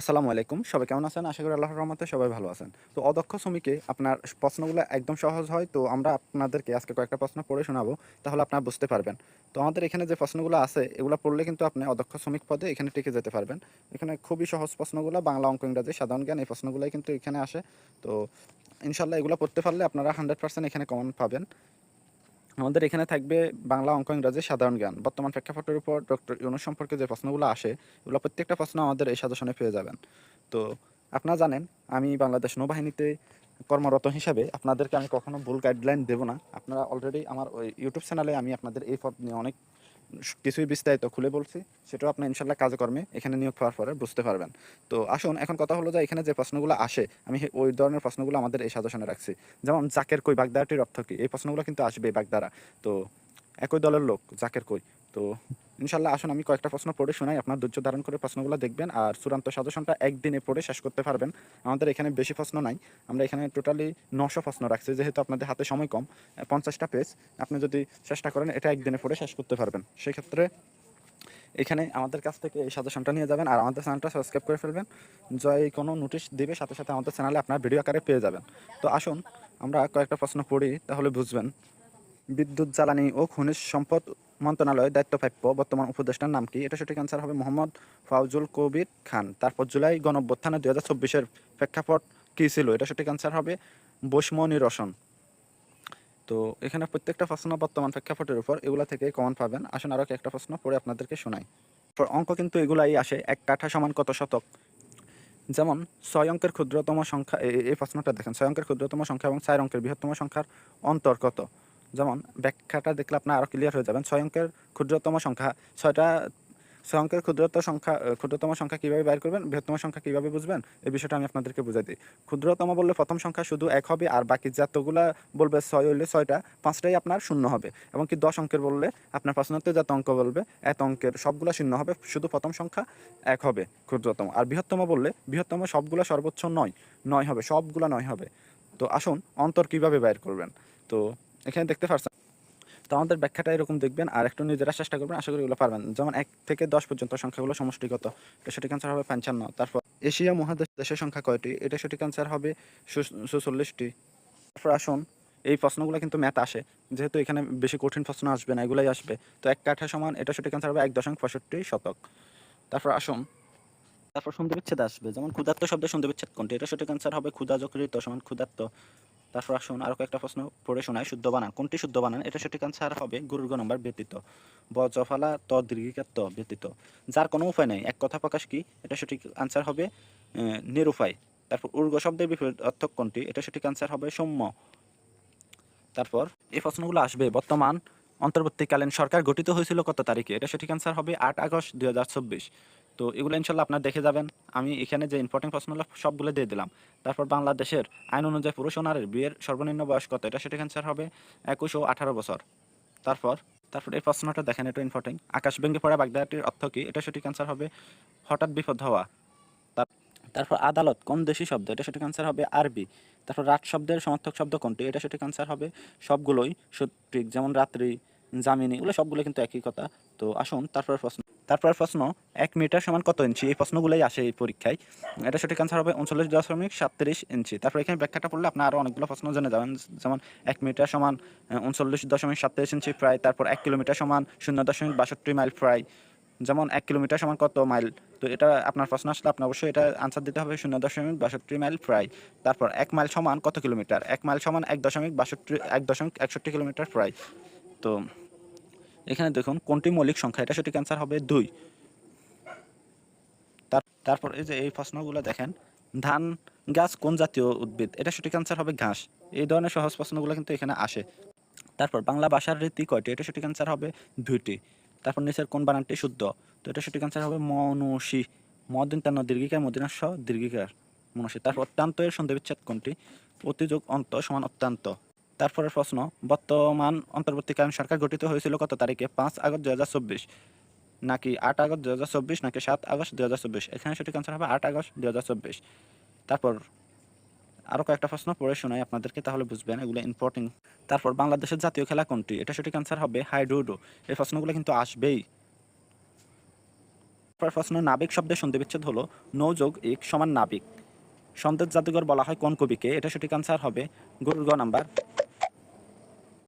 আসসালামু আলাইকুম। সবাই কেমন আছেন? আশা করি আল্লাহর রহমতে সবাই ভালো আছেন। তো অদক্ষ শ্রমিকে আপনার প্রশ্নগুলো একদম সহজ হয়, তো আমরা আপনাদেরকে আজকে কয়েকটা প্রশ্ন পড়ে শোনাবো, তাহলে আপনারা বুঝতে পারবেন। তো আমাদের এখানে যে প্রশ্নগুলো আছে, এগুলো পড়লে কিন্তু আপনি অদক্ষ শ্রমিক পদে এখানে টিকে যেতে পারবেন। এখানে খুবই সহজ প্রশ্নগুলো, বাংলা অঙ্ক, ইংরাজি, সাধারণ জ্ঞান, এই প্রশ্নগুলোই কিন্তু এখানে আসে। তো ইনশাল্লাহ এগুলো পড়তে পারলে আপনারা হান্ড্রেড পার্সেন্ট এখানে কমন পাবেন। আমাদের এখানে থাকবে বাংলা, অঙ্ক, ইংরাজি, সাধারণ জ্ঞান। বর্তমান প্রেক্ষাপটের উপর ডক্টর ইউনুস সম্পর্কে যে প্রশ্নগুলো আসে, এগুলো প্রত্যেকটা প্রশ্ন আমাদের এই সাজেশনে পেয়ে যাবেন। তো আপনারা জানেন, আমি বাংলাদেশ নৌবাহিনীতে কর্মরত হিসাবে আপনাদেরকে আমি কখনো ভুল গাইডলাইন দেবো না। আপনারা অলরেডি আমার ওই ইউটিউব চ্যানেলে আমি আপনাদের এই পদ নিয়ে অনেক কিছুই বিস্তারিত খুলে বলছি। সেটাও আপনি ইনশাল্লাহ কাজকর্মে এখানে নিয়োগ পাওয়ার পরে বুঝতে পারবেন। তো আসুন, এখন কথা হলো যে এখানে যে প্রশ্নগুলো আসে, আমি ওই ধরনের প্রশ্নগুলো আমাদের এই সাজেশনে রাখছি। যেমন, জাকের কই বাগদারাটির অর্থ কী? এই প্রশ্নগুলো কিন্তু আসবে বাগদারা। তো একই দলের লোক, জাকের কই? তো ইনশাল্লাহ আসুন, আমি কয়েকটা প্রশ্ন পড়ে শোনাই, আপনার ধৈর্য ধারণ করে প্রশ্নগুলো দেখবেন আর চূড়ান্ত সাজেশনটা একদিনে পড়ে শেষ করতে পারবেন। আমাদের এখানে বেশি প্রশ্ন নাই, আমরা এখানে টোটালি নশো প্রশ্ন রাখছি, যেহেতু আপনাদের হাতে সময় কম পঞ্চাশটা পেজ আপনি যদি চেষ্টা করেন এটা একদিনে পড়ে শেষ করতে পারবেন। সেক্ষেত্রে এখানে আমাদের কাছ থেকে এই সাজেশনটা নিয়ে যাবেন আর আমাদের চ্যানেলটা সাবস্ক্রাইব করে ফেলবেন, জয় কোনো নোটিশ দিবে, সাথে সাথে আমাদের চ্যানেলে আপনার ভিডিও আকারে পেয়ে যাবেন। তো আসুন, আমরা কয়েকটা প্রশ্ন পড়ি, তাহলে বুঝবেন বিদ্যুৎ, জ্বালানি ও খনিজ সম্পদ মন্ত্রণালয়ের দায়িত্বপ্রাপ্য বর্তমান উপদেষ্টার নাম কি? এটা সঠিক অ্যান্সার হবে মোহাম্মদ ফাউজুল কবির খান। তারপর জুলাই গণঅভ্যুত্থানে দুই হাজার চব্বিশের প্রেক্ষাপট কী ছিল? এটা সঠিক অ্যান্সার হবে বৈষ্ম নিরসন তো এখানে প্রত্যেকটা প্রশ্ন বর্তমান প্রেক্ষাপটের উপর এগুলা থেকে কমন পাবেন। আসুন আরও একটা প্রশ্ন পড়ে আপনাদেরকে শোনাই। অঙ্ক কিন্তু এগুলাই আসে, এক কাঠা সমান কত শতক? যেমন ছয় অঙ্কের ক্ষুদ্রতম সংখ্যা এই প্রশ্নটা দেখেন। ছয় অঙ্কের ক্ষুদ্রতম সংখ্যা এবং চার অঙ্কের বৃহত্তম সংখ্যার অন্তর কত? যেমন ব্যাখ্যাটা দেখলে আপনার আরও ক্লিয়ার হয়ে যাবেন। ছয় অঙ্কের ক্ষুদ্রতম সংখ্যা, ছয়টা ছয় অঙ্কের ক্ষুদ্রতম সংখ্যা ক্ষুদ্রতম সংখ্যা কীভাবে বাইর করবেন, বৃহত্তম সংখ্যা কীভাবে বুঝবেন, এই বিষয়টা আমি আপনাদেরকে বুঝাই দিই। ক্ষুদ্রতম বললে প্রথম সংখ্যা শুধু এক হবে, আর বাকি যতগুলা বলবে ছয় হইলে ছয়টা, পাঁচটাই আপনার শূন্য হবে। এবং কি দশ অঙ্কের বললে আপনার প্রশ্নতে যত অঙ্ক বলবে, এত অঙ্কের সবগুলা শূন্য হবে, শুধু প্রথম সংখ্যা এক হবে ক্ষুদ্রতম। আর বৃহত্তম বললে বৃহত্তম সবগুলো সর্বোচ্চ নয় নয় হবে, সবগুলা নয় হবে। তো আসুন অন্তর কীভাবে বাইর করবেন? তো এখানে দেখতে পারছেন। তো আমাদের ব্যাখ্যাটা এরকম দেখবেন, আর একটু নিজেরা চেষ্টা করবেন, আশা করি এগুলো পারবেন। যেমন এক থেকে দশ পর্যন্ত সংখ্যাগুলো সমষ্টিগত এটা সঠিক অ্যান্সার হবে পঞ্চান্ন। তারপর এশিয়া মহাদেশ দেশের সংখ্যা কয়টি? এটা সঠিক অ্যান্সার হবে সুচল্লিশটি। তারপর আসুন, এই প্রশ্নগুলো কিন্তু ম্যাথ আসে। যেহেতু এখানে বেশি কঠিন প্রশ্ন আসবে না, এগুলাই আসবে। তো এক কাঠা সমান, এটা সঠিক অ্যান্সার হবে এক দশমিক পঁয়ষট্টি শতক। তারপর আসুন, তারপর সন্ধি বিচ্ছেদ আসবে। যেমন ক্ষুধার্ত শব্দের সন্ধি বিচ্ছেদ কোনটি? এটা সঠিক অ্যান্সার হবে ক্ষুধা যকৃত সমান ক্ষুধার্ত। তারপর আসুন আরও কয়েকটা প্রশ্ন পড়ে শোনায় শুদ্ধ বানান। কোনটি শুদ্ধ বানান? এটা সঠিক অ্যান্সার হবে গুরুর গ নম্বর ব্যতীত। ব জফালা ত দীর্ঘিকার ত ব্যতীত। যার কোনো উপায় নেই, এক কথা প্রকাশ কি? এটা সঠিক আনসার হবে নিরুপায়। তারপর উর্গ শব্দের বিপরীত অর্থক কোনটি? এটা সঠিক আনসার হবে সৌম্য। তারপর এই প্রশ্নগুলো আসবে বর্তমান অন্তর্বর্তীকালীন সরকার গঠিত হয়েছিল কত তারিখে? এটা সঠিক আনসার হবে আট আগস্ট দুই হাজার চব্বিশ। তো এগুলো ইনশাল্লাহ আপনার দেখে যাবেন। আমি এখানে যে ইম্পর্টেন্ট প্রশ্নগুলো সবগুলো দিয়ে দিলাম। তারপর বাংলাদেশের আইন অনুযায়ী পুরুষ ও নারীর বিয়ের সর্বনিম্ন বয়স কত? এটা সঠিক অ্যান্সার হবে একুশ ও আঠারো বছর। তারপর তারপর এই প্রশ্নটা দেখেন, এটা ইম্পর্টেন্ট আকাশ ভেঙে পড়া বাগদাটির অর্থ কী? এটা সঠিক অ্যান্সার হবে হঠাৎ বিপদ হওয়া। তারপর আদালত কোন দেশি শব্দ? এটা সঠিক অ্যান্সার হবে আরবি। তারপর রাত শব্দের সমর্থক শব্দ কোনটি? এটা সঠিক অ্যান্সার হবে সবগুলোই সঠিক। যেমন রাত্রি জামিনী এগুলো সবগুলো কিন্তু একই কথা। তো আসুন, তারপর প্রশ্ন তারপর প্রশ্ন, এক মিটার সমান কত ইঞ্চি? এই প্রশ্নগুলোই আসে এই পরীক্ষায়। এটা সঠিক আনসার হবে উনচল্লিশ দশমিক সাতত্রিশ ইঞ্চি। তারপর এখানে ব্যাখ্যাটা পড়লে আপনার আরও অনেকগুলো প্রশ্ন জেনে যাবেন। যেমন, এক মিটার সমান উনচল্লিশ দশমিক সাতত্রিশ ইঞ্চি প্রায়, তারপর এক কিলোমিটার সমান শূন্য দশমিক বাষট্টি মাইল প্রায়। যেমন, এক কিলোমিটার সমান কত মাইল? তো এটা আপনার প্রশ্ন আসলে আপনি অবশ্যই এটা আনসার দিতে হবে, শূন্য দশমিক বাষট্টি মাইল প্রায়। তারপর, এক মাইল সমান কত কিলোমিটার? এক মাইল সমান এক দশমিক বাষট্টি, এক দশমিক একষট্টি কিলোমিটার প্রায়। তো এখানে দেখুন, কোনটি মৌলিক সংখ্যা? এটা সঠিক অ্যান্সার হবে দুই। তার, তারপর এই যে এই প্রশ্নগুলো দেখেন, ধান, গাছ কোন জাতীয় উদ্ভিদ? এটা সঠিক অ্যান্সার হবে ঘাস। এই ধরনের সহজ প্রশ্নগুলো কিন্তু এখানে আসে। তারপর বাংলা ভাষার রীতি কয়টি? এটা সঠিক অ্যান্সার হবে দুইটি। তারপর নিচের কোন বানানটি শুদ্ধ? তো এটা সঠিক অ্যান্সার হবে মনুষী। মদিন তান্ন দীর্ঘিকার মদিনার স দীর্ঘিকার মনুষী। তারপর অত্যন্ত এর সন্ধি বিচ্ছেদ কোনটি? অতিযোগ অন্ত সমান অত্যন্ত। তারপরের প্রশ্ন, বর্তমান অন্তর্বর্তীকালীন সরকার গঠিত হয়েছিল কত তারিখে? পাঁচ আগস্ট দু হাজার চব্বিশ। নাকি আট আগস্ট দু হাজার চব্বিশ, নাকি সাত আগস্ট দু হাজার চব্বিশ? এখানে সঠিক আনসার হবে আট আগস্ট দু হাজার চব্বিশ। তারপর আরও কয়েকটা প্রশ্ন পড়ে শোনাই আপনাদেরকে, তাহলে বুঝবেন এগুলো ইম্পর্টেন্ট তারপর, বাংলাদেশের জাতীয় খেলা কোনটি? এটা সঠিক আনসার হবে হাইডুডো। এই প্রশ্নগুলো কিন্তু আসবেই। পরের প্রশ্ন, নাবিক শব্দের সন্ধিবিচ্ছেদ হলো নৌযোগ এক সমান নাবিক। সন্দেশ জাদুঘর বলা হয় কোন কবিকে? এটা সঠিক আনসার হবে গরুর গ নাম্বার